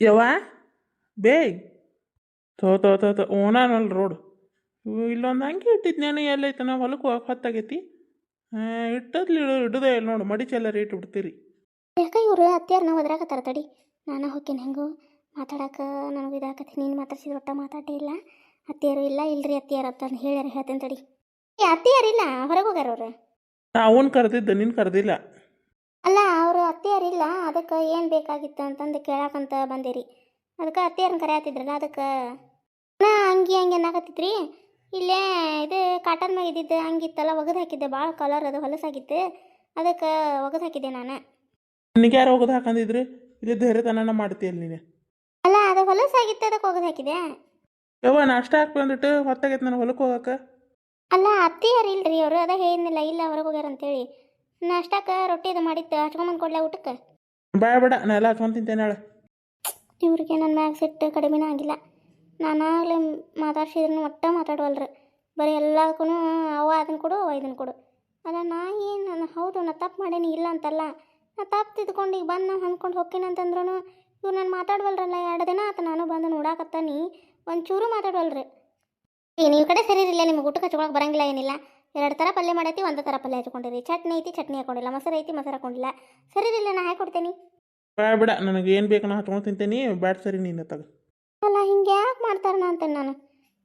ಯವ್ವ? ಬೇಯ್. ತೋ ತೋ ತೋ ತೋ ಓನಲ್ಲ ರೋಡ್. ಇಲ್ಲೊಂದು ಅಂಗಿ ಇಟ್ಟಿದ್ನೇನು ಎಲ್ಲೈತೆ ನಾವು ಹೊಲಕ್ಕೆ ಹೋಗಕ್ಕೆ ಹೊತ್ತಾಗೈತಿ. ಇಟ್ಟದ್ಲಿ ಇಡೋದೇ ಇಲ್ಲ ನೋಡು ಮಡಿಚೆಲ್ಲ ರೇಟ್ ಬಿಡ್ತೀರಿ. ಯಾಕೆ ಇವರು ನಾವು ಹೋದ್ರಾಕತ್ತಾರ ತಡಿ. ನಾನು ಹೋಗ್ತೀನಿ ಹೆಂಗು ಮಾತಾಡಕ್ಕೆ ನನಗೆ ಇದಾಕತಿ ನೀನು ಮಾತಾಡ್ಸಿದ ಒಟ್ಟ ಮಾತಾಡೇ ಇಲ್ಲ. ಅತ್ತಿಯರು ಇಲ್ಲ ಇಲ್ರಿ ಅತ್ತಿಯಾರ ಅಂತ ಹೇಳ್ಯಾರ ಹೇಳ್ತೇನೆ ತಡಿ. ಏ ಅತ್ತಿಯಾರಿಲ್ಲ ಹೊರಗೆ ಹೋಗ್ಯಾರ ಅವ್ರು? ಅವನ್ ಕರೆದಿದ್ದ ನಿನ್ನ ಕರೆದಿಲ್ಲ. ಅಲ್ಲ ಅವರು ಅತ್ತೆಯರಿಲ್ಲ ಅದಕ್ಕೆ ಏನು ಬೇಕಾಗಿತ್ತು ಅಂತಂದು ಕೇಳಾಕಂತ ಬಂದಿರಿ. ಅದಕ್ಕೆ ಅತ್ತಿಯಾರನ್ನ ಕರೆಯತ್ತಿದ್ರಲ್ಲ ಅದಕ್ಕೆ. ನಾ ಅಂಗಿ ಹಂಗೆ ಏನಾಗತ್ತಿತ್ರಿ? ಇಲ್ಲೇ ಇದು ಕಾಟನ್ ಮ್ಯಾಗ ಇದ್ದಿದ್ದು ಹಂಗಿತ್ತಲ್ಲ ಒಗದು ಹಾಕಿದ್ದೆ ಭಾಳ ಕಲರ್ ಅದು ಹೊಲಸಾಗಿತ್ತು. ಅದಕ್ಕೆ ಒಗದು ಹಾಕಿದ್ದೆ ನಾನು. ನಿನಗೆ ಯಾರು ಹೋಗೋದು ಹಾಕಂದಿದ್ರಿ? ಇಲ್ಲಿ ಧೈರ್ಯತನ ಮಾಡ್ತೀಯಲ್ಲ ನೀನು. ಅಲ್ಲ ಅದು ಹೊಲಸಾಗಿತ್ತು ಅದಕ್ಕೆ ಒಗದು ಹಾಕಿದೆ ಯವ್ವ ನಾಷ್ಟ ಹಾಕಿ ಬಂದ್ಬಿಟ್ಟು ಹೊತ್ತಾಗೈತೆ ನಾನು ಹೊಲಕ್ಕೆ ಹೋಗಕ್ಕೆ. ಅಲ್ಲ ಅತ್ತಿಯಾರು ಇಲ್ರಿ ಅವರು ಅದ ಹೇಳಿದ್ನಿಲ್ಲ ಇಲ್ಲ ಹೊರಗೆ ಹೋಗ್ಯಾರ ಅಂತೇಳಿ ನಾಷ್ಟಕ್ಕೆ ರೊಟ್ಟಿ ಇದು ಮಾಡಿತ್ತು ಹಚ್ಕೊಂಬಂದು ಕೊಡ್ಲಾ ಊಟಕ್ಕೆ? ಬೇಡ ಬೇಡ ನಾ ಎಲ್ಲ ಹಚ್ಕೊಂಡು ತಿಂತೇನೆ ಹೇಳ ಇವ್ರಿಗೆ ನನ್ನ ಮ್ಯಾಗ ಸಿಟ್ಟು ಕಡಿಮೆನೇ ಆಗಿಲ್ಲ. ನಾನಾಗಲೇ ಮಾತಾಡ್ಸಿದ್ರು ಒಟ್ಟ ಮಾತಾಡವಲ್ರಿ. ಬರೀ ಎಲ್ಲದಕ್ಕೂ ಅವ ಅದನ್ನು ಕೊಡು ಅವ ಇದನ್ನು ಕೊಡು. ಅಲ್ಲ ನಾ ಏನು ನಾನು ಹೌದು ನಾ ತಪ್ಪು ಮಾಡೇನಿ ಇಲ್ಲ ಅಂತಲ್ಲ. ನಾ ತಪ್ಪು ತಿದ್ಕೊಂಡು ಈಗ ಬಂದು ನಾವು ಹೊಂದ್ಕೊಂಡು ಹೋಗ್ತೀನಿ ಅಂತಂದ್ರೂ ಇವ್ರು ನಾನು ಮಾತಾಡ್ವಲ್ರಲ್ಲ ಎರಡು ದಿನ ಆತ ನಾನು ಬಂದು ನೋಡಾಕತ್ತಾನಿ. ಒಂಚೂರು ಮಾತಾಡ್ವಲ್ರಿ. ನೀವು ಕಡೆ ಸರಿ ಇರಲಿಲ್ಲ ನಿಮ್ಗೆ ಊಟಕ್ಕೆ ಹಚ್ಕೊಳಕ್ಕೆ ಬರಂಗಿಲ್ಲ ಏನಿಲ್ಲ. ಎರಡು ಥರ ಪಲ್ಯ ಮಾಡೈತಿ ಒಂದು ಥರ ಪಲ್ಯ ಹಚ್ಕೊಂಡಿರಿ ಚಟ್ನಿ ಐತಿ ಚಟ್ನಿ ಹಾಕೊಂಡಿಲ್ಲ. ಮೊಸರು ಐತಿ ಮೊಸರು ಹಾಕೊಂಡಿಲ್ಲ. ಸರಿ ಇಲ್ಲ ನಾ ಹಾಕೊಡ್ತೇನೆ ಬೇಡ ಬಿಡ. ನನಗೆ ಏನು ಬೇಕು ನಾ ಹಚ್ಕೊಂಡು ತಿಂತೇನಿ. ಬ್ಯಾಡ ಸರಿ ನೀನು ತಗ. ಅಲ್ಲ ಹಿಂಗೆ ಯಾಕೆ ಮಾಡ್ತಾರನ ಅಂತೇನೆ ನಾನು?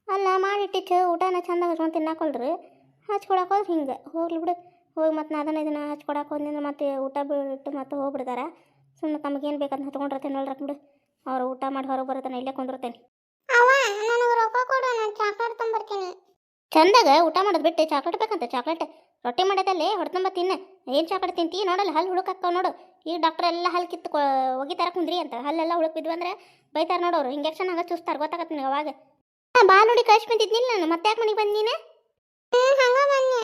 ಅಲ್ಲ ಮಾಡಿಟ್ಟಿಚ್ಚು. ಊಟನ ಚಂದ ಹಚ್ಕೊಂಡು ತಿನ್ನಾಕೊಳ್ರಿ. ಹಚ್ಕೊಳಕ್ಕೆ ಹೋದ್ರೆ ಹಿಂಗೆ. ಹೋಗ್ಲಿ ಬಿಡು. ಹೋಗಿ ಮತ್ತೆ ನಾ ಅದನ್ನ ಇದನ್ನು ಹಚ್ಕೊಡಕ್ಕೆ ಹೋದ್ನಿಂದ ಮತ್ತೆ ಊಟ ಬಿಟ್ಟು ಮತ್ತೆ ಹೋಗ್ಬಿಡ್ತಾರೆ. ಸುಮ್ಮನೆ ತಮಗೇನು ಬೇಕಂತ ಹಚ್ಕೊಂಡಿರ್ತೀನಿ ನೋಡ್ರಕ್ ಬಿಡು. ಅವ್ರು ಊಟ ಮಾಡಿ ಹೊರಗೆ ಬರುತ್ತಾನೆ ಇಲ್ಲೇ ಕುಂದಿರ್ತೇನೆ. ಅವ ನನಗೆ ರೊಕ್ಕ ಕೊಡು ನಾನು ಚಾಕ್ಲೇಟ್ ತೊಂಬರ್ತೀನಿ ಚಂದಾಗ ಊಟ ಮಾಡೋದು ಬಿಟ್ಟು ಚಾಕ್ಲೇಟ್ ಬೇಕಂತ ಚಾಕ್ಲೇಟ್ ರೊಟ್ಟಿ ಮಾಡೋದಲ್ಲೇ ಹೊಡ್ತಂಬ ತಿನ್ನ. ಏನು ಚಾಕ್ಲೇಟ್ ತಿಂತೀ? ನೋಡಲ್ಲ ಹಲ್ಲು ಹುಳುಕಾಕ್ಕವ ನೋಡು. ಈಗ ಡಾಕ್ಟರ್ ಎಲ್ಲ ಹಲ್ಲು ಕಿತ್ತು ಹೋಗಿ ಒಗಿತಾರ ಕುಂದ್ರಿ ಅಂತ. ಹಲ್ಲೆಲ್ಲ ಹುಳುಕ್ ಬಿದ್ವು ಅಂದ್ರೆ ಬೈತಾರೆ ನೋಡೋರು ಇಂಜೆಕ್ಷನ್ ಹಂಗೆ ಚೂಸ್ತಾರೆ ಗೊತ್ತಾಗತ್ತೆ ನಿನಗೆ ಅವಾಗ. ಬಾ ನೋಡಿ ಕಳ್ಸಿ ಬಂದಿದ್ನಿಲ್ಲ ನಾನು. ಮತ್ತೆ ಯಾಕೆ ಮನೆಗೆ ಬಂದೀನಿ ಹಂಗ ಬನ್ನಿ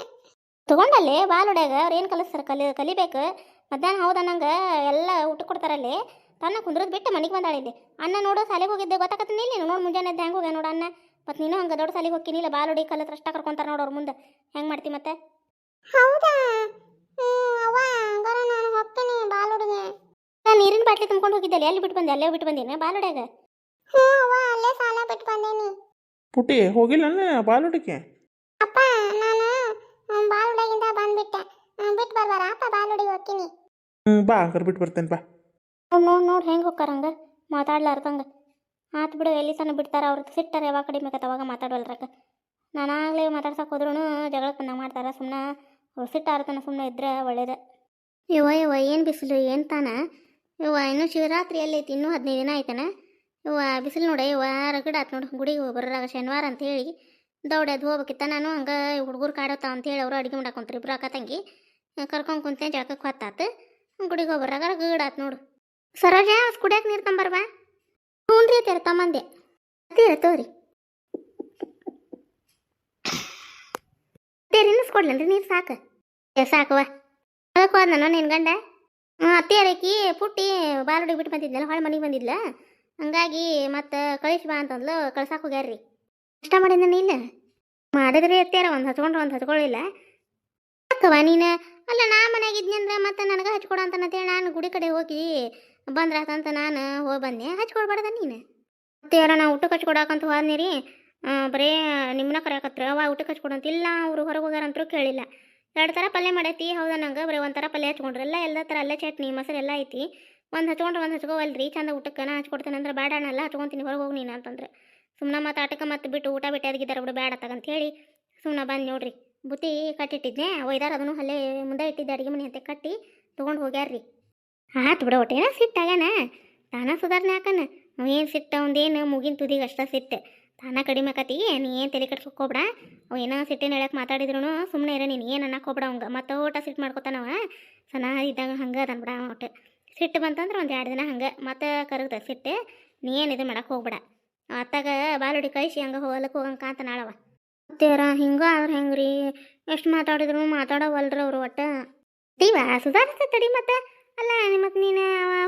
ತಗೊಂಡಲ್ಲಿ ಬಾಲುಡ್ಯಾಗ ಅವ್ರು ಏನು ಕಲಿಸ್ತಾರೆ? ಕಲಿ ಕಲಿಬೇಕು. ಮಧ್ಯಾಹ್ನ ಹೌದ ನಂಗೆ ಎಲ್ಲ ಊಟ ಕೊಡ್ತಾರಲ್ಲಿ. ತನ್ನ ಕುಂದ್ರದ್ ಬಿಟ್ಟು ಮನೆಗೆ ಬಂದಾಳಿದ್ದೆ ಅಣ್ಣ ನೋಡು ಸಾಲೆಗೆ ಹೋಗಿದ್ದೆ. ಗೊತ್ತಾಗತ್ತೆ ನೀನು? ನೋಡು ಮುಂಜಾನೆ ಹೆಂಗೆ ಹೋಗ್ಯ ನೋಡು ಅಣ್ಣ? ಮತ್ತು ನೀನು ಹಂಗೆ ದೊಡ್ಡ ಸಾಲಿಗೆ ಹೋಗ್ತೀನಿ ಹೊಡಿ ಕಲ್ಲ ಅಷ್ಟ ಕರ್ಕೊಂತಾರ ನೋಡು ಅವ್ರ ಮುಂದೆ. ಹೆಂಗೆ ಮಾಡ್ತಿ ಮತ್ತೆ? ಹೌದಾ? ಅವ್ವ ಹಂಗಾರ ನಾನು ಹೋಗ್ತೀನಿ ಬಾಲುಡಿಗೆ ನಾನು ನೀರಿನ ಬಾಟ್ಲಿ ತುಂಬ್ಕೊಂಡು ಹೋಗಿದ್ದೆ ಎಲ್ಲಿ ಬಿಟ್ಟು ಬಂದೆ? ಅಲ್ಲೇ ಬಿಟ್ಟು ಬಂದೀನಿ ಬಾಲುಡ್ಯಾಗ ಹ್ಞೂ ಅವ್ವ ಅಲ್ಲೇ ಸಾಲ ಬಿಟ್ಟು ಬಂದೇನಿ. ಪುಟಿ ಹೋಗಿಲ್ಲ ಬಾಲುಡಿಗೆ ಅಪ್ಪ ನಾನು ಬಾಲುಡಿಗಿಂದ ಬಂದ್ಬಿಟ್ಟೆ. ಬಿಟ್ಟು ಬರ್ಬಾರ ಅಪ್ಪ ಬಾಲುಡಿಗೆ ಹೋಗ್ತೀನಿ. ಹ್ಞೂ ಬಾ ಹಂಗಾರೆ ಬಿಟ್ಟು ಬರ್ತೇನೆ ಬಾ. ನೋಡಿ ನೋಡಿ ಹೆಂಗೆ ಹಂಗೆ? ಮಾತಾಡ್ಲಾರ್ದಂಗೆ. ಆತು ಬಿಡು, ಎಲ್ಲಿ ತನಕ ಬಿಡ್ತಾರೆ ಅವ್ರದ್ದು ಸಿಟ್ಟಾರೆ, ಯಾವಾಗ ಕಡಿಮೆ ಅವಾಗ ನಾನು ನಾನಾಗಲೇ ಮಾತಾಡ್ಸಕ್ಕೆ ಹೋದ್ರೂ ಜಗಳ ಬಂದಾಗ ಮಾಡ್ತಾರೆ ಸುಮ್ಮನೆ ಅವ್ರು ಸಿಟ್ಟಾರತನ ಸುಮ್ಮನೆ ಇದ್ರೆ ಒಳ್ಳೇದೆ. ಇವ ಇವ ಏನು ಬಿಸಿಲು, ಏನು ತಾನ? ಇವ ಇನ್ನೂ ಶಿವರಾತ್ರಿ ಐತಿ ಇನ್ನೂ ಹದಿನೈದು ದಿನ ಆಯ್ತಾನ ಇವ ಬಿಸಿಲು ನೋಡಿ ಇವ ರಗಡ ಆತು ನೋಡು, ಗುಡಿಗೆ ಹೋಗ್ಬರಾಗ ಶನಿವಾರ ಅಂತ ಹೇಳಿ ದೌಡದು ಹೋಗ್ಬೇಕಿತ್ತ ನಾನು, ಹಂಗೆ ಹುಡುಗರು ಕಾಡೋತ ಅಂತ ಹೇಳಿ ಅವರು ಅಡುಗೆ ಮಾಡಾಕೊಂತಾರೆ ಇಬ್ರು ಅಕ್ಕ ತಂಗಿ. ಕರ್ಕೊಂಡು ಕುಂತೆ ಜಳಕಕ್ಕೆ ಹೊತ್ತಾತು. ಗುಡಿಗೆ ಹೋಗ್ಬರಾಗ ರಗಡಾತ್ ನೋಡು. ಸರೋಜ ಕುಡಿಯಕ್ಕೆ ನೀರು ತಂಬರ್ವಾ ಹ್ಞೂ ರೀ ತೀರ ತಮ್ಮಂದೆ ತೀರ ತೋರಿ ತೀರ ಇನ್ನಿಸ್ಕೊಡ್ಲೇನ್ರಿ ನೀರು ಸಾಕು. ಏ ಸಾಕವ ಅದಕ್ಕೆ ಹೋದ ನಾನು ನಿನ್ನ ಗಂಡ. ಹ್ಞೂ ಅತ್ತೆಯರಕಿ ಪುಟ್ಟಿ ಬಾಲುಡಿಗೆ ಬಿಟ್ಟು ಬಂದಿದ್ನಲ್ಲ, ಹೊಳೆ ಮನೆಗೆ ಬಂದಿದ್ಲ. ಹಂಗಾಗಿ ಮತ್ತೆ ಕಳಿಸಿ ಬಾ ಅಂತಂದ್ಲು, ಕಳ್ಸಾಕ್ ಹೋಗ್ಯಾರ್ರಿ. ಇಷ್ಟ ಮಾಡಿದ್ನ ಇಲ್ಲ ಮಾಡಿದ್ರಿ ಅತ್ತೆಯರ ಒಂದು ಹಚ್ಕೊಂಡ್ರೆ ಒಂದು ಹಚ್ಕೊಳ್ಳಿಲ್ಲ ಅಕ್ಕವ ನೀನು. ಅಲ್ಲ ನಾ ಮನ್ಯಾಗ ಅಂದ್ರೆ ಮತ್ತೆ ನನಗೆ ಹಚ್ಕೊಡ ಅಂತೇಳಿ ನಾನು ಗುಡಿ ಕಡೆ ಹೋಗಿ ಬಂದ್ರಾತಂತ ನಾನು ಹೋಗಿ ಬಂದೆ. ಹಚ್ಕೊಡ್ಬಾರ್ದ ನೀನು. ಮತ್ತೆ ಯಾರ ನಾ ಊಟಕ್ಕೆ ಹಚ್ಕೊಡಕಂತ ಹೋದ್ನಿ ರೀ ಬರೀ ನಿಮ್ಮನ್ನ ಕರೆಯಕತ್ರ ಅವ ಊಟಕ್ಕೆ ಹಚ್ಕೊಡಂತ ಇಲ್ಲ, ಅವರು ಹೊರಗೆ ಹೋಗ್ಯಾರಂತರೂ ಕೇಳಿಲ್ಲ. ಎರಡು ಥರ ಪಲ್ಯ ಮಾಡೈತಿ, ಹೌದಾ ನಂಗೆ? ಬರೀ ಒಂಥರ ಪಲ್ಯ ಹಚ್ಕೊಂಡ್ರಲ್ಲ ಎಲ್ಲ ಥರ ಅಲ್ಲೇ ಚಟ್ನಿ, ಮೊಸರು ಎಲ್ಲ ಐತಿ. ಒಂದು ಹಚ್ಕೊಂಡ್ರೆ ಒಂದು ಹಚ್ಕೋವಲ್ರಿ, ಚಂದ ಊಟಕ್ಕೆ ನಾ ಹಚ್ಕೊಡ್ತೇನೆ ಅಂದ್ರೆ ಬೇಡ ಅಣ್ಣಲ್ಲ ಹಚ್ಕೊತೀನಿ, ಹೊರಗೆ ಹೋಗಿ ನೀನು ಅಂತಂದ್ರೆ. ಸುಮ್ಮನೆ ಮತ್ತೆ ಆಟಕ್ಕೆ ಮತ್ತೆ ಬಿಟ್ಟು ಊಟ ಬಿಟ್ಟು ಅದಕ್ಕಿದ್ದಾರೆ ಬಿಡು ಬೇಡ ತಗಂತ ಹೇಳಿ ಸುಮ್ಮನೆ ಬಂದು ನೋಡ್ರಿ. ಬುತ್ತಿ ಕಟ್ಟಿಟ್ಟಿದ್ದೆ ಒಯ್ದಾರ ಅದನ್ನು ಅಲ್ಲೇ ಮುಂದೆ ಇಟ್ಟಿದ್ದೆ ಅಡುಗೆ ಮನೆ ಅಂತ ಕಟ್ಟಿ ತೊಗೊಂಡು ಹೋಗ್ಯಾರ್ರಿ. ಆತು ಬಿಡ ಒಟ್ಟೇನ ಸಿಟ್ಟಾಗ್ಯಾನ ತಾನ ಸುಧಾರಣೆ ಹಾಕನ. ಏನು ಸಿಟ್ಟ ಅವಂದೇನು ಮುಗಿನ ತುದಿಗೆ ಅಷ್ಟ ಸಿಟ್ಟು. ತಾನ ಕಡಿಮೆ ಆಕತಿ, ನೀ ಏನು ತಲೆ ಕಟ್ಸ್ಕೊಬಿಡ ಅವ ಏನೋ ಸಿಟ್ಟಿನ ಹೇಳಕ್ಕೆ ಮಾತಾಡಿದ್ರು ಸುಮ್ಮನೆ ಇರ, ನೀನು ಏನು ಅನ್ನಕ್ಕೆ ಹೋಗ್ಬೇಡ ಹಂಗೆ ಮತ್ತೆ ಊಟ ಸಿಟ್ಟು ಮಾಡ್ಕೊತಾನವ ಸಣ್ಣ ಇದ್ದಾಗ ಹಂಗೆ ಅದನ್ ಬಿಡ ಒಟ್ಟು. ಸಿಟ್ಟು ಬಂತಂದ್ರೆ ಒಂದು ಎರಡು ದಿನ ಹಂಗೆ. ಮತ್ತೆ ಕರಗ್ದ ಸಿಟ್ಟು, ನೀ ಏನು ಇದು ಮಾಡಕ್ಕೆ ಹೋಗ್ಬೇಡ. ಅತ್ತಾಗ ಬಾಲುಡಿ ಕಳಿಸಿ ಹಂಗೆ ಹೋಗಲಕ್ಕೆ ಹೋಗಂಗೆ ಕಾಂತ ನಾಳವ. ಮತ್ತೇರ, ಹಿಂಗೆ ಆದ್ರೆ ಹೆಂಗೆ ರೀ ಎಷ್ಟು ಮಾತಾಡಿದ್ರು ಮಾತಾಡವಲ್ರಿ ಅವರು ಒಟ್ಟು. ದೀವ ಸುಧಾರಿಸ್ತ ತಡಿ ಮತ್ತೆ. ಅಲ್ಲ ಮತ್ತೆ ನೀನು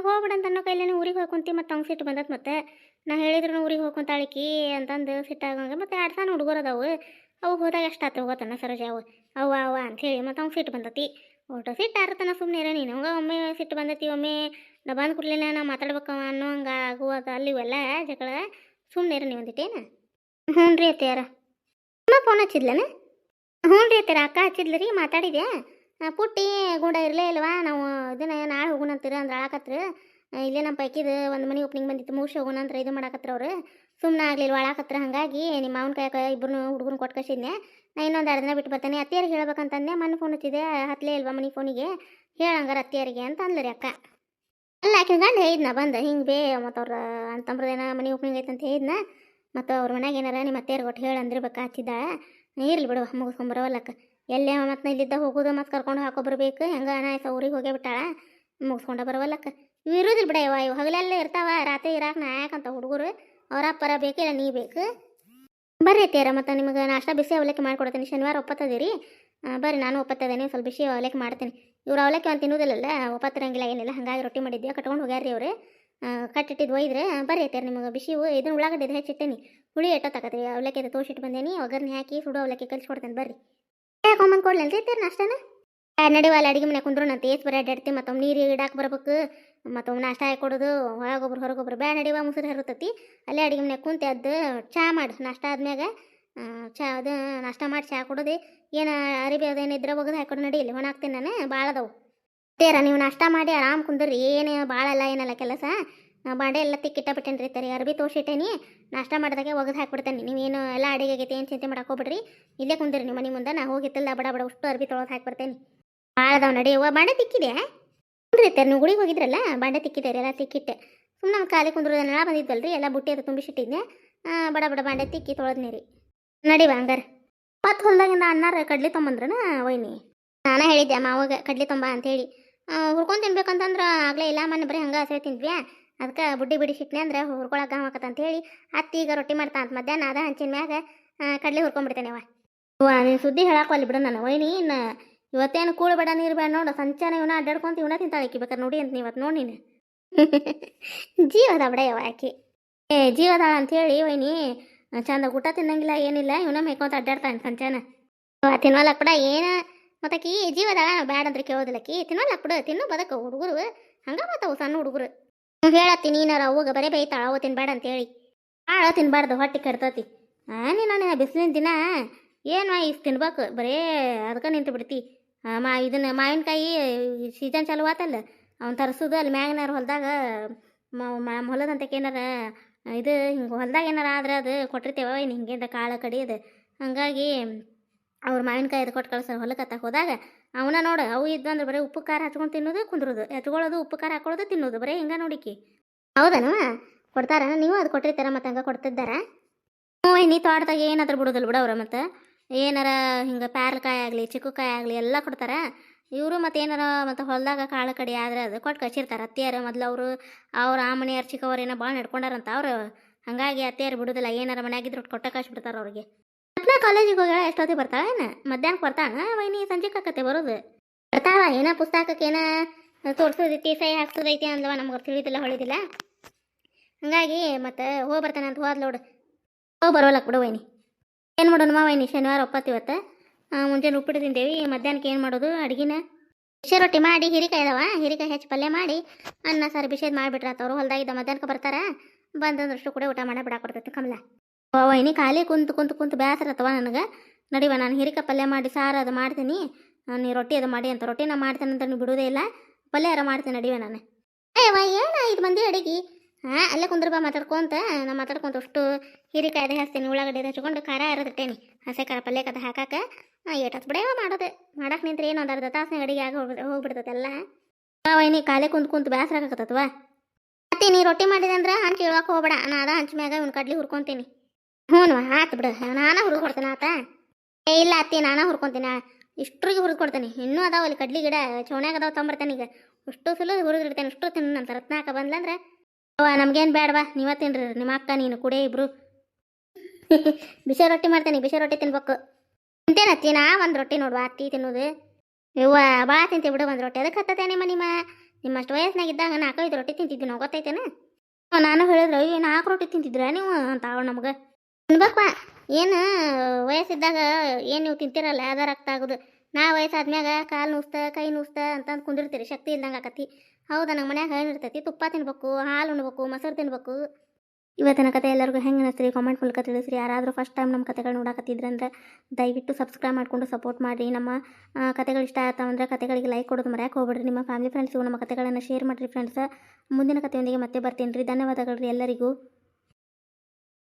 ಹೋಗ್ಬಿಡಂತ ಅನ್ನೋ ಕೈಲೇ ಊರಿಗೆ ಹೋಗ್ಕೊಂತಿ ಮತ್ತು ಅವ್ನು ಸಿಟ್ಟು ಬಂದತ್ ಮತ್ತೆ. ನಾ ಹೇಳಿದ್ರು ಊರಿಗೆ ಹೋಗ್ಕೊಂತಾಳಿಕಿ ಅಂತಂದು ಸಿಟ್ಟಾಗಂಗೆ ಮತ್ತೆ ಎರಡು ಸಣ್ಣ ಹುಡುಗರು ಅದಾವು. ಅವು ಹೋದಾಗ ಎಷ್ಟು ಆತು ಹೋಗತ್ತನ ಸರೋಜ? ಅವು ಅವ ಅವ ಅಂಥೇಳಿ ಮತ್ತು ಅವ್ನು ಸಿಟ್ಟು ಬಂದತಿ. ಒಟ್ಟು ಸಿಟ್ಟು ಆರತನ ಸುಮ್ಮನೆ ಇರ ನೀನು. ಹಂಗೆ ಒಮ್ಮೆ ಸಿಟ್ಟು ಬಂದತಿ ಒಮ್ಮೆ ನಾ ಬಂದು ಕೂಡಲೇ ನಾ ಮಾತಾಡ್ಬೇಕವ ಅನ್ನೋ ಹಂಗೆ ಆಗುವಾಗ ಅಲ್ಲಿ ಇವೆಲ್ಲ ಜಗಳ. ಸುಮ್ಮನೆ ಇರ ನೀವು ಒಂದಿಟ್ಟೇನ ಹ್ಞೂ ರೀ ಅತ್ತೆಯಾರ. ಅಮ್ಮ ಫೋನ್ ಹಚ್ಚಿದ್ಲನ? ಹ್ಞೂ ರೀ ಅತ್ತೆಯಾರ. ಅಕ್ಕ ಹಚ್ಚಿದ್ಲ ರೀ ಮಾತಾಡಿದೆ ಆ, ಪುಟ್ಟಿ ಗುಂಡ ಇರಲೇ ಇಲ್ವಾ? ನಾವು ಇದನ್ನ ನಾಳೆ ಹೋಗೋಣ ಅಂತೀರ ಅಂದ್ರೆ ಆಳಕತ್ರ. ಇಲ್ಲೇ ನಮ್ಮ ಪೈಕಿದು ಒಂದು ಮನೆ ಓಪನಿಂಗ್ ಬಂದಿತ್ತು, ಮುಗಿಸಿ ಹೋಗೋಣ ಅಂದ್ರೆ ಇದು ಮಾಡಾಕತ್ರ ಅವ್ರು. ಸುಮ್ಮನೆ ಆಗಲಿಲ್ಲ ಒಳಾಕತ್ರ ಹಾಗಾಗಿ ನಿಮ್ಮ ಮಾವನ ಕೈ ಇಬ್ಬರು ಹುಡುಗನ ಕೊಟ್ಟು ಕಳಿಸಿದ್ನೆ. ನಾ ಇನ್ನೊಂದು ಎರಡು ದಿನ ಬಿಟ್ಟು ಬರ್ತೇನೆ. ಅತ್ತಿಯರಿಗೆ ಹೇಳ್ಬೇಕಂತಂದೆ, ಮನೆ ಫೋನ್ ಹಚ್ಚಿದೆ. ಹತ್ತಲೇ ಇಲ್ವಾ ಮನೆ ಫೋನಿಗೆ ಹೇಳಂಗಾರ ಅತ್ತಿಯರಿಗೆ ಅಂತ ಅಂದ್ಲರಿ ಅಕ್ಕ. ಅಲ್ಲ ಆಕೆ ಗಂಡ ಹೇಳಿದ್ನ, ಬಂದ. ಹಿಂಗೆ ಬೇ, ಮತ್ತು ಅವ್ರ ಅಂತಂಬ್ರದೇನ ಮನೆ ಓಪನಿಂಗ್ ಐತೆ ಅಂತ ಹೇಳಿದ್ನ. ಮತ್ತು ಅವ್ರ ಮನ್ಯಾಗ ಏನಾರ ನಿಮ್ಮ ಅತ್ತೆಯರ್ಗೆ ಒಟ್ಟು ಬೇಕಾ ಹಚ್ಚಿದ ಇರ್ಲಿ ಬಿಡು ಮುಗಿಸ್ಕೊಂಬರವಲ್ಲಕ್ಕ ಎಲ್ಲೇ ಮತ್ತೆ ಇಲ್ಲಿದ್ದ ಹೋಗೋದು ಮತ್ತು ಕರ್ಕೊಂಡು ಹಾಕೋ ಬರ್ಬೇಕು? ಹೆಂಗ ಆಯ್ತು ಊರಿಗೆ ಹೋಗೇ ಬಿಟ್ಟಾಳ? ಮುಗಿಸ್ಕೊಂಡ ಬರವಲ್ಲಕ್ಕ. ಇವು ಇರೋದಿಲ್ಲ ಬಿಡ ಇವ ಹಗಲೆಲ್ಲ ಇರ್ತಾವ, ರಾತ್ರಿ ಇರಾಕ ನಾಯಕಂತ ಹುಡುಗರು. ಅವ್ರ ಅಪ್ಪರ ಬೇಕಿಲ್ಲ ನೀ ಬೇಕು? ಬರ್ರಿ ತೇರ ಮತ್ತು ನಿಮಗೆ ನಾಷ್ಟ ಬಿಸಿ ಅವಲಕ್ಕಿ ಮಾಡ್ಕೊಡ್ತೀನಿ. ಶನಿವಾರ ಒಪ್ಪತ್ತದಿರಿ. ಬರ್ರಿ, ನಾನು ಒಪ್ಪತ್ತದೇನೆ ಸ್ವಲ್ಪ ಬಿಸಿ ಅವಲಕ್ಕಿ ಮಾಡ್ತೀನಿ. ಇವ್ರು ಅವಲಕ್ಕಿ ಒಂದು ತಿನ್ನೋದಿಲ್ಲಲ್ಲ, ಒಪ್ಪತ್ತಿರಂಗಿಲ್ಲ, ಏನಿಲ್ಲ, ಹಾಗಾಗಿ ರೊಟ್ಟಿ ಮಾಡಿದ್ದೆ ಕಟ್ಕೊಂಡು ಹೋಗ್ಯಾರ್ರಿ ಅವ್ರು. ಕಟ್ಟಿಟ್ಟಿದ್ದು ಒಯ್ದ್ರೆ ಬರ್ರಿ ತೇರ ನಿಮಗೆ ಬಿಸಿ ಇದನ್ನ ಉಳ್ಳಾಗಡ್ಡೆ ಹೆಚ್ಚಿಟ್ಟೇನಿ ಹುಳಿ ಎಟ್ಟೋ ತಗತ್ರಿ ಅವಲಕ್ಕಿ ತೋರಿಸಿಟ್ಟು ಬಂದೇನಿ ಒಗ್ಗರ್ನಿ ಹಾಕಿ, ಸುಡು ಅವಲಕ್ಕಿ ಕಲಿಸ್ಕೊಡ್ತೇನೆ ಬರ್ರಿ. ಯಾಕೊಂಬಂದು ಕೊಡ್ಲಲ್ರಿ ಅತ್ತಿಯರ ನಾಷ್ಟನ? ಅಲ್ಲಿ ಅಡಿಗೆ ಮನೆ ಕುಂದ್ರು ನಾನು ತೇಸ್ ಬರೀ ಅಡ್ಡಾಡ್ತಿ ಮತ್ತೊಮ್ಮೆ ನೀರು ಇಡಾಕ್ ಬರ್ಬೇಕು. ಮತ್ತೊಮ್ಮೆ ನಾಷ್ಟ ಹಾಕಿ ಕೊಡೋದು. ಒಳಗೊಬ್ರು ಹೊರಗೊಬ್ರು. ಬ್ಯಾ ನಡಿವ ಮುಸುರು ಹರುತತಿ ಅಲ್ಲೇ ಅಡಿಗೆ ಮನೆ ಕುಂತೆ ಅದು ಚಹಾ ಮಾಡು. ನಾಷ್ಟ ಆದ್ಮ್ಯಾಗ ಚಹಾ ಅದು, ನಾಷ್ಟ ಮಾಡಿ ಚಹಾ ಕೊಡೋದು. ಏನು ಅರಿಬಿ ಅದೇನಿದ್ರೆ ಒಗದು ಹಾಕೊಂಡು ನಡಿ ಇಲ್ಲಿ. ಒಣ ಹಾಕ್ತೀನಿ ನಾನು. ಭಾಳ ಅದಾವು. ತೇರ, ನೀವು ನಾಷ್ಟ ಮಾಡಿ ಆರಾಮ್ ಕುಂದ್ರಿ. ಏನು ಭಾಳ ಅಲ್ಲ ಏನಲ್ಲ ಕೆಲಸ. ಬಾಂಡೆ ಎಲ್ಲ ತಿಕ್ಕಿಟ್ಟ ಬಿಟ್ಟೇನ್ರಿ ತರಿ ಅರ್ಬಿ ತೋರ್ಸಿಟ್ಟೇನಿ. ನಾಷ್ಟ ಮಾಡಿದಾಗೆ ಒಗದು ಹಾಕ್ಬಿಡ್ತೇನೆ ನೀವೇನು ಎಲ್ಲ ಅಡಿಗೆ ಆಗೈತೆ ಏನು ಚಿಂತೆ ಮಾಡಕ್ಕೆ ಹೋಗ್ಬಿಡ್ರಿ. ಇಲ್ಲೇ ಕುಂದಿರಿ ನಿಮ್ಮ ಮನೆ ಮುಂದೆ. ನಾ ಹೋಗಿತ್ತಲ್ಲ ಬಡ ಬಡ ಅಷ್ಟು ಅರ್ಬಿ ತೊಳೆದು ಹಾಕ್ಬಿಡ್ತೇನೆ. ಭಾಳ ಅದಾವ ನಡಿ. ಅವ್ವ ಬಾಂಡೆ ತಿಕ್ಕಿದೆ ಕುಂದ್ರಿ ತೇರ್ ನೀವು ಗುಡಿಗೆ ಹೋಗಿದ್ರಲ್ಲ, ಬಾಂಡೆ ರೀ ಎಲ್ಲ ತಿಕ್ಕಿಟ್ಟೆ. ಸುಮ್ಮನೆ ನಮ್ಮ ಖಾಲಿ ಬಂದಿದ್ವಲ್ಲ ರೀ ಎಲ್ಲ ಬುಟ್ಟಿ ಅದು ತುಂಬಿಸಿಟ್ಟಿದ್ದೆ ಬಡ ಬಡ ಬಾಂಡೆ ತಿಕ್ಕಿ ತೊಳೆದ್ನಿ ನಡಿ ಹಂಗಾರ. ಮತ್ತು ಹೊಲ್ದಾಗಿಂದ ಅಣ್ಣಾರ ಕಡ್ಲಿ ತೊಂಬಂದ್ರನ ಒಯ್ನಿ ನಾನೇ ಹೇಳಿದ್ದೆ, ಮಾವಾಗ ಕಡ್ಲಿ ತೊಂಬ ಅಂತೇಳಿ ಹುರ್ಕೊಂಡು ತಿನ್ಬೇಕಂತಂದ್ರೆ ಆಗಲೇ ಇಲ್ಲ ಮೊನ್ನೆ ಬರೀ ಹಂಗೆ ಹಸಿವೆ ತಿಂದ್ವಿ ಅದಕ್ಕೆ ಬುಡ್ಡಿ ಬಿಡಿ ಬಿಡಿಸಿಟ್ನೆ ಅಂದ್ರೆ ಹುರ್ಕೊಳಕ್ಕೆ ಅಂತ ಹೇಳಿ ಅತ್ತಿ ಈಗ ರೊಟ್ಟಿ ಮಾಡ್ತಾ ಅಂತ ಮಧ್ಯಾಹ್ನ, ಅದ ಹಂಚಿನ ಮ್ಯಾಗ ಕಡ್ಲೆ ಹುರ್ಕೊಂಡ್ಬಿಡ್ತೇನೆ ಅವ ಅವ್ವ, ನೀನು ಸುದ್ದಿ ಹೇಳಾಕಲ್ಲಿ ಬಿಡು ನಾನು. ವೈನಿ, ಇನ್ನು ಇವತ್ತೇನು ಕೂಳು ಬೇಡ, ನೀರು ಬೇಡ ನೋಡು. ಸಂಚಾನ ಇವನ ಅಡ್ಡಾಡ್ಕೊಂತ ಇವನ ತಿಂತಾಳೆ ಆಕಿ ಬೇಕಾರೆ ನೋಡಿ ಅಂತ ಇವತ್ತು ನೋಡಿ ನೀನು. ಜೀವದ ಬಿಡೆಯವ ಆಕಿ. ಏ, ಜೀವದಾಳ ಅಂತೇಳಿ ವೈನಿ, ಚಂದ ಊಟ ತಿನ್ನಂಗಿಲ್ಲ, ಏನಿಲ್ಲ, ಇವನ ಮೇಯ್ಕೊಂತ ಅಡ್ಡಾಡ್ತಾನೆ ಸಂಚಾನ. ತಿನ್ನೋಲಕ್ ಬಿಡ, ಏನ? ಮತ್ತಾಕಿ ಜೀವದಾಳ ಬ್ಯಾಡ ಅಂದ್ರೆ ಕೇಳೋದಿಲ್ಲಕಿ ತಿನ್ನೋಲಕ್ ಬಿಡು, ತಿನ್ನೋ ಬದಕ ಹುಡುಗರು. ಹಂಗ ಮತ್ತವು ಸಣ್ಣ ಹುಡುಗರು. ಹೇಳತ್ತಿ, ನೀನಾರ ಅವಾಗ ಬರೇ ಬೈತಾಳ, ಅವು ತಿನ್ಬೇಡ ಅಂತೇಳಿ. ಆಳ ತಿನ್ಬಾರ್ದು, ಹೊಟ್ಟೆ ಕೆಡ್ತತಿ. ಆ ನೀನು ಬಿಸಿಲಿನ ದಿನ ಏನು ಇಷ್ಟು ತಿನ್ಬೇಕು? ಬರೇ ಅದಕ್ಕೆ ನಿಂತು ಬಿಡ್ತಿ. ಮಾ ಇದನ್ನ ಮಾವಿನಕಾಯಿ ಸೀಸನ್ ಚಾಲು ಆತಲ್ಲ, ಅವ್ನು ತರಿಸೋದು ಅಲ್ಲಿ ಮ್ಯಾಗನಾರ ಹೊಲದಾಗ ಹೊಲದಂತಕ್ಕೆ ಏನಾರ, ಇದು ಹಿಂಗೆ ಹೊಲ್ದಾಗ ಏನಾರ ಆದ್ರೆ ಅದು ಕೊಟ್ಟಿರ್ತೇವ ಇನ್ನು ಹಿಂಗೆ ಕಾಳು ಅದು. ಹಂಗಾಗಿ ಅವ್ರು ಮಾವಿನಕಾಯಿ ಅದು ಕೊಟ್ಟು ಕಳ್ಸೋ ಹೊಲಕ್ಕೆ ಹೋದಾಗ ಅವನ ನೋಡು, ಅವು ಇದ್ದಂದ್ರೆ ಬರೀ ಉಪ್ಪು ಖಾರ ಹಚ್ಕೊಂಡು ತಿನ್ನೋದು ಕುಂದ್ರೋದು. ಎತ್ಕೊಳ್ಳೋದು, ಉಪ್ಪು ಖಾರ ಹಾಕೊಳ್ಳೋದು, ತಿನ್ನೋದು, ಬರೀ ಹಿಂಗೆ ನೋಡಿಕಿ? ಹೌದನು? ಕೊಡ್ತಾರ? ನೀವು ಅದು ಕೊಟ್ಟಿರ್ತಾರ ಮತ್ತೆ ಹಂಗೆ ಕೊಡ್ತಿದ್ದಾರ? ಹ್ಞೂ ನೀ ತೋಟದಾಗ ಏನಾದ್ರು ಬಿಡೋದಿಲ್ಲ ಬಿಡವ್ರ ಮತ್ತು ಏನಾರ ಹಿಂಗೆ ಪ್ಯಾರ್ಲಕಾಯಿ ಆಗಲಿ ಚಿಕ್ಕುಕಾಯಿ ಆಗಲಿ ಎಲ್ಲ ಕೊಡ್ತಾರ. ಇವರು ಮತ್ತೆ ಏನಾರ ಮತ್ತು ಹೊಲದಾಗ ಕಾಳು ಕಡಿ ಆದ್ರೆ ಅದು ಕೊಟ್ಟು ಕಚ್ಚಿರ್ತಾರೆ. ಅತ್ತೆಯರು ಮೊದ್ಲು ಅವರು, ಅವ್ರ ಆ ಮನೆಯವ್ರ ಚಿಕ್ಕವ್ರು ಏನೋ ಭಾಳ ನಡ್ಕೊಂಡಾರಂತ ಅವ್ರು. ಹಾಗಾಗಿ ಅತ್ತೆಯರು ಬಿಡೋದಿಲ್ಲ. ಏನಾರ ಮನೆಯಾಗಿದ್ರು ಕೊಟ್ಟ ಕಳಿಸ್ಬಿಡ್ತಾರೆ ಅವ್ರಿಗೆ. ಮತ್ತೆ ಕಾಲೇಜಿಗೆ ಹೋಗ್ಯಾಳ ಎಷ್ಟೊತ್ತಿಗೆ ಬರ್ತಾಳ ಏನು? ಮಧ್ಯಾಹ್ನಕ್ಕೆ ಬರ್ತಾಳ? ವೈನಿ ಸಂಜೆ ಆಕತ್ತೆ ಬರೋದು. ಬರ್ತಾಳ? ಏನೋ ಪುಸ್ತಕಕ್ಕೆ ತೋರಿಸೋದೈತಿ ಸೈ ಹಾಕ್ಸೋದೈತಿ ಅಂದವ ನಮ್ಗೆ ತಿಳಿದಿಲ್ಲ ಹೊಳಿದಿಲ್ಲ. ಹಂಗಾಗಿ ಮತ್ತೆ ಹೋಗಿ ಬರ್ತಾನೆ ಅಂತ ಹೋದ್ ನೋಡು. ಹೋಗಿ ಬರೋಲಕ್ ಬಿಡು ವೈನಿ. ಏನು ಮಾಡೋಣಮ್ಮ ವೈನಿ? ಶನಿವಾರ ಒಪ್ಪತ್ತು ಇವತ್ತು. ಆ, ಮುಂಜಾನೆ ಉಪ್ಪಿಟ್ಟು ತಿಂತೇವಿ ಮಧ್ಯಾಹ್ನಕ್ಕೆ ಏನು ಮಾಡೋದು? ಅಡುಗೆನ? ಬಿಸಿ ರೊಟ್ಟಿ ಮಾಡಿ ಹಿರಿಕಾಯಿ ಅದಾವ ಹಿರಿಕಾಯಿ ಹೆಚ್ಚು ಪಲ್ಯ ಮಾಡಿ ಅನ್ನ ಸಾರು ಬಿಸಿದು ಮಾಡಿಬಿಟ್ರೆ ಅವ್ರು ಹೊಲ್ದಾಗಿದ್ದ ಮಧ್ಯಾಹ್ನಕ್ಕೆ ಬರ್ತಾರ? ಬಂದಂದ್ರಷ್ಟು ಕೂಡ ಊಟ ಮಾಡಿ ಬಿಡಾಕೊಡ್ತೈತಿ ಕಮಲ. ವೈನಿ ಖಾಲಿ ಕುಂತು ಕುಂತು ಕುಂತು ಬೇಸರ ಅಥವಾ ನನಗೆ. ನಡಿವ, ನಾನು ಹಿರಿಕ ಪಲ್ಯ ಮಾಡಿ, ಸಾರು ಅದು ಮಾಡ್ತೀನಿ. ನೀ ರೊಟ್ಟಿ ಅದು ಮಾಡಿ ಅಂತ. ರೊಟ್ಟಿ ನಾ ಮಾಡ್ತೇನೆ ಅಂತ ನೀವು ಬಿಡೋದೇ ಇಲ್ಲ. ಪಲ್ಯ ಯಾರ ಮಾಡ್ತೀನಿ, ನಡಿವೆ ನಾನು. ಏವ ಏನ ಐದು ಮಂದಿ ಅಡಿಗೆ? ಹಾಂ ಅಲ್ಲೇ ಕುಂದ್ರ ಬಾ, ಮಾತಾಡ್ಕೊಂತ. ನಾ ಮಾತಾಡ್ಕೊಂತ ಅಷ್ಟು ಹಿರಿಕಾಯಿ ಹಚ್ತೀನಿ ಉಳ್ಳಾಗಡ್ಡೆ ಹಚ್ಕೊಂಡು ಖಾರ ಇರೋದಿಟ್ಟೇನಿ ಹಸೆ ಖಾರ ಪಲ್ಯಕ್ಕೆ ಹಾಕಾಕ. ಏಟತ್ ಬಿಡೇವ ಮಾಡೋದು. ಮಾಡಕ್ಕೆ ನಿಂತ್ರೆ ಏನು ಒಂದು ಅರ್ಧ ತಾಸಿನ ಅಡಿಗೆ ಆಗಿ ಹೋಗ್ಬಿಡ್ ಹೋಗ್ಬಿಡ್ತೈತೆಲ್ಲ ವೈನಿ ಖಾಲಿ ಕುಂತ್ ಕುಂತು ಬೇಸರ ಆಗತ್ತತ್ವ ಮತ್ತೆ ನೀ ರೊಟ್ಟಿ ಮಾಡಿದಂದ್ರೆ ಹಂಚಿ ಇಳಾಕ ಹೋಗ್ಬೇಡ. ನಾ ಅದ ಹಂಚ ಮ್ಯಾಗ ಇವ್ನ ಕಡ್ಲಿ ಹುರ್ಕೊಂತೀನಿ. ಹ್ಞೂ ಆತು ಬಿಡು. ನಾನು ಹುರಿದು ಕೊಡ್ತೇನೆ ಆತ. ಏ, ಇಲ್ಲ ಅತ್ತಿ, ನಾನು ಹುರ್ಕೊಂತೀನಿ. ಇಷ್ಟ್ರಿಗೆ ಹುರಿದು ಕೊಡ್ತೇನೆ. ಇನ್ನೂ ಅದಾವ ಅಲ್ಲಿ ಕಡ್ಲಿ ಗಿಡ ಚೌಣ್ಯಾಗ ಅದಾವ ತೊಂಬರ್ತೇನೆ ಈಗ. ಅಷ್ಟು ಸುಲು ಹುರಿದಿಡ್ತೇನೆ ಅಷ್ಟು ತಿನ್ನು ನಂತ ರತ್ನಾಕ ಬಂದ್ಲಂದ್ರೆ. ಅವ ನಮ್ಗೇನು ಬೇಡವಾ ನೀವ ತಿನ್ರಿ, ನಿಮ್ಮ ಅಕ್ಕ, ನೀನು, ಕುಡೇ ಇಬ್ರು. ಬಿಸಿ ರೊಟ್ಟಿ ಮಾಡ್ತೇನೆ, ಬಿಸಿ ರೊಟ್ಟಿ ತಿನ್ಬೇಕು. ತಿಂತೇನತ್ತಿ ನಾ ಒಂದು ರೊಟ್ಟಿ ನೋಡುವ, ಅತ್ತಿ ತಿನ್ನೋದು. ಇವ್ವ ಭಾಳ ತಿಂತೀವಿ ಬಿಡು ಒಂದು ರೊಟ್ಟಿ. ಅದಕ್ಕೆ ಹತ್ತತೆ ನಿಮ್ಮ ನಿಮ್ಮ, ನಿಮ್ಮಷ್ಟು ವಯಸ್ಸಿನಾಗಿದ್ದಾಗ ನಾಲ್ಕೈದು ರೊಟ್ಟಿ ತಿಂತಿದ್ವಿ, ನಾವು ಗೊತ್ತೈತೇನೆ ನಾನು ಹೇಳಿದ್ರೆ, ಅಯ್ಯೋ ನಾಲ್ಕು ರೊಟ್ಟಿ ತಿಂತಿದ್ರ ನೀವು ಅಂತ ಅವಳು ನಮ್ಗೆ. ತಿನ್ಬೇಕಪ್ಪ ಏನು ವಯಸ್ಸಿದ್ದಾಗ ಏನು ನೀವು ತಿಂತಿರಲ್ಲ ಅದ ರಕ್ತ ಆಗೋದು. ನಾ ವಯಸ್ಸಾದ್ಮ್ಯಾಗ ಕಾಲು ನುಸ್ತ, ಕೈ ನುಸ್ತ ಅಂತಂದು ಕುಂದಿರ್ತೀರಿ, ಶಕ್ತಿ ಇಲ್ದಂಗೆ ಆಕತಿ. ಹೌದಾ ನಮ್ಮ ಮನ್ಯಾಗ ಏನಿರ್ತೈತಿ ತುಪ್ಪ ತಿನ್ಬೇಕು, ಹಾಲು ಉಣ್ಬೇಕು, ಮೊಸರು ತಿನ್ಬೇಕು. ಇವತ್ತಿನ ಕತೆ ಎಲ್ಲರಿಗೂ ಹೆಂಗೆ ಅನಿಸ್ರಿ ಕಾಮೆಂಟ್ ಮೂಲಕ ತಿಳಿಸ್ರಿ. ಯಾರಾದರೂ ಫಸ್ಟ್ ಟೈಮ್ ನಮ್ಮ ಕತೆಗಳು ನೋಡಕತ್ತಿದ್ರೆ ಅಂದ್ರೆ ದಯವಿಟ್ಟು ಸಬ್ಸ್ಕ್ರೈಬ್ ಮಾಡಿಕೊಂಡು ಸಪೋರ್ಟ್ ಮಾಡಿರಿ. ನಮ್ಮ ಕತೆಗಳು ಇಷ್ಟ ಆಯ್ತು ಅಂದ್ರೆ ಕತೆಗಳಿಗೆ ಲೈಕ್ ಕೊಡೋದು ಮರ್ಯಾಕೆ ಹೋಗ್ಬಿಡ್ರಿ. ನಿಮ್ಮ ಫ್ಯಾಮಿಲಿ ಫ್ರೆಂಡ್ಸ್ಗೂ ನಮ್ಮ ಕತೆಗಳನ್ನು ಶೇರ್ ಮಾಡಿರಿ ಫ್ರೆಂಡ್ಸ್ ಮುಂದಿನ ಕತೆಯೊಂದಿಗೆ ಮತ್ತೆ ಬರ್ತೀನಿ ರೀ. ಧನ್ಯವಾದಗಳು ರೀ ಎಲ್ಲರಿಗೂ.